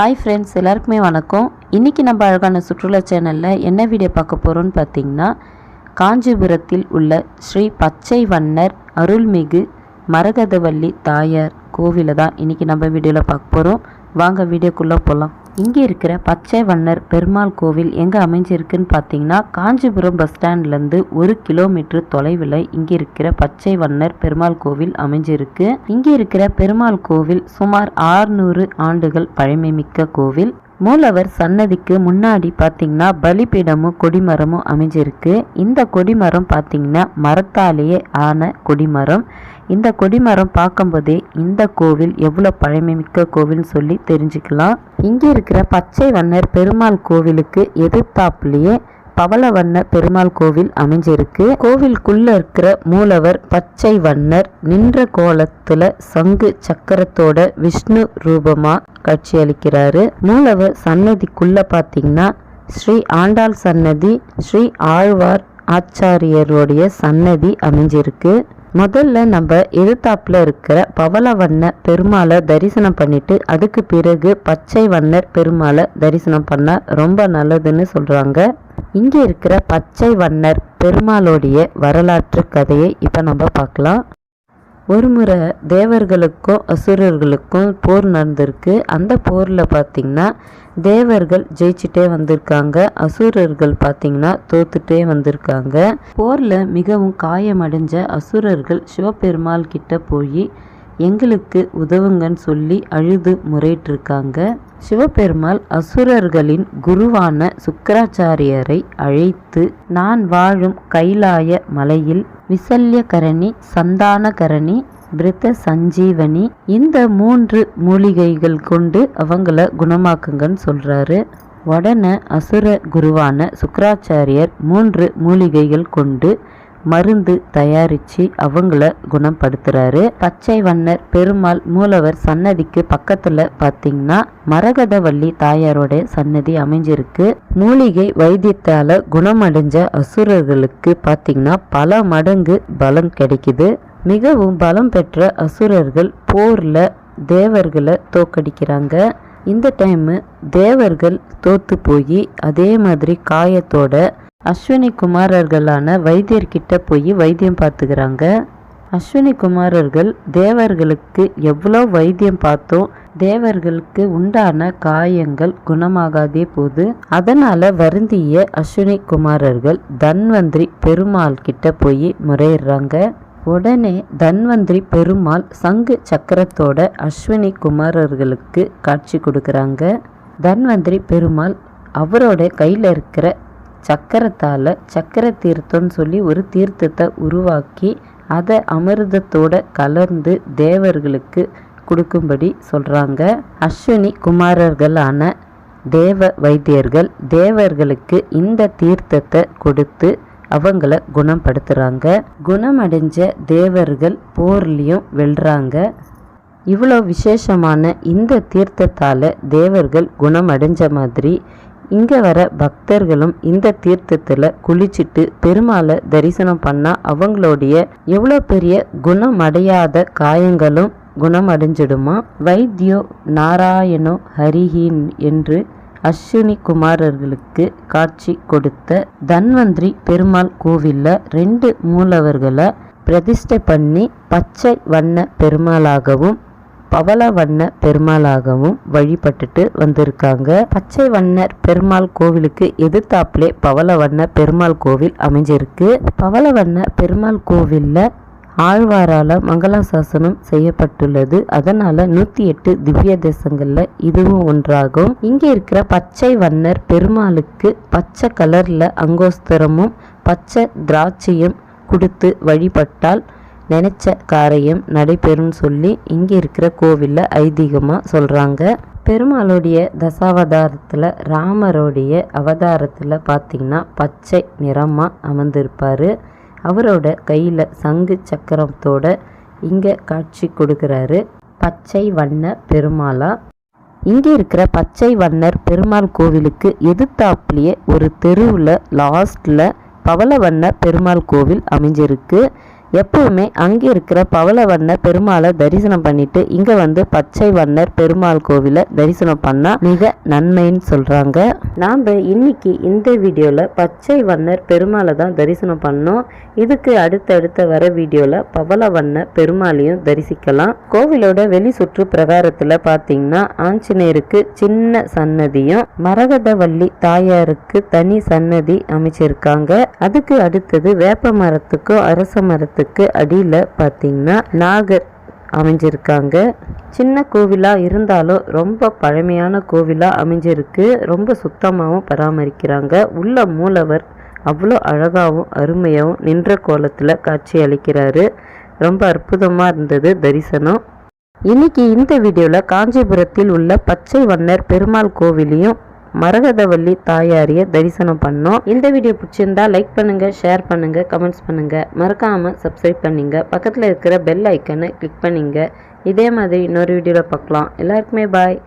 Hi friends எல்லாருக்குமே வணக்கம். இன்றைக்கி நம்ம அழகான சுற்றுலா சேனலில் என்ன வீடியோ பார்க்க போகிறோம்னு பார்த்தீங்கன்னா காஞ்சிபுரத்தில் உள்ள ஸ்ரீ பச்சை வண்ணர் அருள்மிகு மரகதவல்லி தாயார் கோவிலை தான் இன்றைக்கி நம்ம வீடியோவில் பார்க்க போகிறோம் வாங்க வீடியோக்குள்ளே போகலாம் இங்கே இருக்கிற பச்சை வண்ணர் பெருமாள் கோவில் எங்கே அமைஞ்சிருக்குன்னு பார்த்தீங்கன்னா காஞ்சிபுரம் பஸ் ஸ்டாண்ட்லேருந்து ஒரு கிலோமீட்டர் தொலைவில் இங்கே இருக்கிற பச்சை வண்ணர் பெருமாள் கோவில் அமைஞ்சிருக்கு. இங்கே இருக்கிற பெருமாள் கோவில் சுமார் 600 ஆண்டுகள் பழமைமிக்க கோவில். மூலவர் சன்னதிக்கு முன்னாடி பார்த்தீங்கன்னா பலிபீடமும் கொடிமரமும் அமைஞ்சிருக்கு. இந்த கொடிமரம் பார்த்தீங்கன்னா மரத்தாலேயே ஆன கொடிமரம். இந்த கொடிமரம் பார்க்கும்போதே இந்த கோவில் எவ்வளோ பழமைமிக்க கோவில்னு சொல்லி தெரிஞ்சுக்கலாம். இங்கே இருக்கிற பச்சை வண்ணர் பெருமாள் கோவிலுக்கு எதிர்த்தாப்புலேயே பவளவண்ண பெருமாள் கோவில் அமைஞ்சிருக்கு. கோவிலுக்குள்ள இருக்கிற மூலவர் பச்சை வண்ணர் நின்ற கோலத்துல சங்கு சக்கரத்தோட விஷ்ணு ரூபமா காட்சியளிக்கிறாரு மூலவர் சன்னதிக்குள்ள பாத்தீங்கன்னா ஸ்ரீ ஆண்டாள் சன்னதி ஸ்ரீ ஆழ்வார் ஆச்சாரியருடைய சன்னதி அமைஞ்சிருக்கு. முதல்ல நம்ம எதிர்த்தாப்புல இருக்கிற பவளவண்ண பெருமாளை தரிசனம் பண்ணிட்டு அதுக்கு பிறகு பச்சை வண்ணர் பெருமாளை தரிசனம் பண்ணால் ரொம்ப நல்லதுன்னு சொல்கிறாங்க இங்கே இருக்கிற பச்சை வண்ணர் பெருமாளுடைய வரலாற்று கதையை இப்போ நம்ம பார்க்கலாம். ஒரு முறை தேவர்களுக்கும் அசுரர்களுக்கும் போர் நடந்திருக்கு. அந்த போரில் பார்த்தீங்கன்னா தேவர்கள் ஜெயிச்சுட்டே வந்திருக்காங்க. அசுரர்கள் பார்த்திங்கன்னா தோத்துட்டே வந்திருக்காங்க. போரில் மிகவும் காயமடைஞ்ச அசுரர்கள் சிவபெருமாள் கிட்ட போய் எங்களுக்கு உதவுங்கன்னு சொல்லி அழுது முறையிட்டிருக்காங்க. சிவபெருமாள் அசுரர்களின் குருவான சுக்கராச்சாரியரை அழைத்து நான் வாழும் கைலாய மலையில் விசல்யகரணி சந்தானகரணி பிரித்த சஞ்சீவனி இந்த மூன்று மூலிகைகள் கொண்டு அவங்கள குணமாக்குங்கன்னு சொல்கிறாரு உடனே அசுர குருவான சுக்கராச்சாரியர் மூன்று மூலிகைகள் கொண்டு மருந்து தயாரிச்சு அவங்கள குணப்படுத்துறாரு. பச்சை வண்ணர் பெருமாள் மூலவர் சன்னதிக்கு பக்கத்துல பாத்தீங்கன்னா மரகதவள்ளி தாயாரோட சன்னதி அமைஞ்சிருக்கு. மூலிகை வைத்தியத்தால குணமடைஞ்ச அசுரர்களுக்கு பாத்தீங்கன்னா பல மடங்கு பலம் கிடைக்குது. மிகவும் பலம் பெற்ற அசுரர்கள் போர்ல தேவர்களை தோக்கடிக்கிறாங்க இந்த டைம் தேவர்கள் தோத்து போய் அதே மாதிரி காயத்தோட அஸ்வினி குமாரர்களான வைத்தியர்கிட்ட போய் வைத்தியம் பார்த்துக்கிறாங்க. அஸ்வினி குமாரர்கள் தேவர்களுக்கு எவ்வளோ வைத்தியம் பார்த்தோம் தேவர்களுக்கு உண்டான காயங்கள் குணமாகாதே போது அதனால வருந்திய அஸ்வினி குமாரர்கள் தன்வந்திரி பெருமாள் கிட்ட போய் முறையிடுறாங்க. உடனே தன்வந்திரி பெருமாள் சங்கு சக்கரத்தோட அஸ்வினி குமாரர்களுக்கு காட்சி கொடுக்குறாங்க. தன்வந்திரி பெருமாள் அவரோட கையில் இருக்கிற சக்கரத்தால் சக்கர தீர்த்தம்னு சொல்லி ஒரு தீர்த்தத்தை உருவாக்கி அதை அமிர்தத்தோட கலந்து தேவர்களுக்கு கொடுக்கும்படி சொல்கிறாங்க அஸ்வினி குமாரர்களான தேவ வைத்தியர்கள் தேவர்களுக்கு இந்த தீர்த்தத்தை கொடுத்து அவங்கள குணப்படுத்துகிறாங்க குணமடைஞ்ச தேவர்கள் போர்லேயும் வெல்றாங்க. இவ்வளோ விசேஷமான இந்த தீர்த்தத்தால் தேவர்கள் குணமடைஞ்ச மாதிரி இங்கே வர பக்தர்களும் இந்த தீர்த்தத்தில் குளிச்சுட்டு பெருமாளை தரிசனம் பண்ணால் அவங்களுடைய எவ்வளோ பெரிய குணமடையாத காயங்களும் குணமடைஞ்சிடுமா? வைத்தியோ நாராயணோ ஹரிஹின் என்று அஸ்வினி குமாரர்களுக்கு காட்சி கொடுத்த தன்வந்திரி பெருமாள் கோவிலில் ரெண்டு மூலவர்களை பிரதிஷ்டை பண்ணி பச்சை வண்ண பெருமாளாகவும் பவள வண்ண பெருமாளாகவும் வழிபட்டுட்டு வந்திருக்காங்க. பச்சை வண்ணர் பெருமாள் கோவிலுக்கு எதிர்த்தாப்புலே பவள வண்ண பெருமாள் கோவில் அமைஞ்சிருக்கு. பவள வண்ண பெருமாள் கோவிலில் ஆழ்வாரால் மங்களாசாசனம் செய்யப்பட்டுள்ளது. அதனால நூற்றி எட்டு திவ்ய தேசங்களில் இதுவும் ஒன்றாகும். இங்கே இருக்கிற பச்சை வண்ணர் பெருமாளுக்கு பச்சை கலரில் அங்கோஸ்தரமும் பச்சை திராட்சையும் கொடுத்து வழிபட்டால் நினச்ச காரியம் நடைபெறும் சொல்லி இங்கே இருக்கிற கோவிலில் ஐதீகமாக சொல்கிறாங்க பெருமாளுடைய தசாவதாரத்தில் ராமருடைய அவதாரத்தில் பார்த்தீங்கன்னா பச்சை நிறமாக அமர்ந்திருப்பார். அவரோட கையில் சங்கு சக்கரத்தோட இங்கே காட்சி கொடுக்குறாரு. பச்சை வண்ண பெருமாளா? இங்கே இருக்கிற பச்சை வண்ணர் பெருமாள் கோவிலுக்கு எதிர்த்தாப்புலேயே ஒரு தெருவில் லாஸ்ட்டில் பவளவண்ண பெருமாள் கோவில் அமைஞ்சிருக்கு. எப்பவுமே அங்கே இருக்கிற பவளவண்ண பெருமாளை தரிசனம் பண்ணிட்டு இங்க வந்து பச்சை வண்ணர் பெருமாள் கோவிலை தரிசனம் பண்ணா மிக நன்மைன்னு சொல்றாங்க. நாம இன்னைக்கு இந்த வீடியோல பச்சை வண்ணர் பெருமாளை தான் தரிசனம் பண்ணோம். இதுக்கு அடுத்தடுத்த வர வீடியோல பவள வண்ண பெருமாளையும் தரிசிக்கலாம். கோவிலோட வெளி சுற்று பிரகாரத்துல பாத்தீங்கன்னா ஆஞ்சநேயருக்கு சின்ன சன்னதியும் மரகதவள்ளி தாயாருக்கு தனி சன்னதி அமைச்சிருக்காங்க. அதுக்கு அடுத்தது வேப்ப மரத்துக்கும் அரச கோபுரத்துக்கு அடியில பார்த்தீங்கன்னா நாகர் அமைஞ்சிருக்காங்க. சின்ன கோவிலா இருந்தாலும் ரொம்ப பழமையான கோவிலாக அமைஞ்சிருக்கு. ரொம்ப சுத்தமாகவும் பராமரிக்கிறாங்க. உள்ள மூலவர் அவ்வளோ அழகாகவும் அருமையாகவும் நின்ற கோலத்தில் காட்சி அளிக்கிறாரு. ரொம்ப அற்புதமாக இருந்தது தரிசனம். இன்னைக்கு இந்த வீடியோவில் காஞ்சிபுரத்தில் உள்ள பச்சை வண்ணர் பெருமாள் கோவிலையும் மரகதவல்லி தாயாரிய தரிசனம் பண்ணோம். இந்த வீடியோ பிடிச்சிருந்தா லைக் பண்ணுங்க ஷேர் பண்ணுங்க கமெண்ட்ஸ் பண்ணுங்க. மறக்காம சப்ஸ்கிரைப் பண்ணுங்க. பக்கத்தில் இருக்கிற பெல் ஐக்கனை கிளிக் பண்ணிங்க. இதே மாதிரி இன்னொரு வீடியோவில் பார்க்கலாம். எல்லாருக்குமே பாய்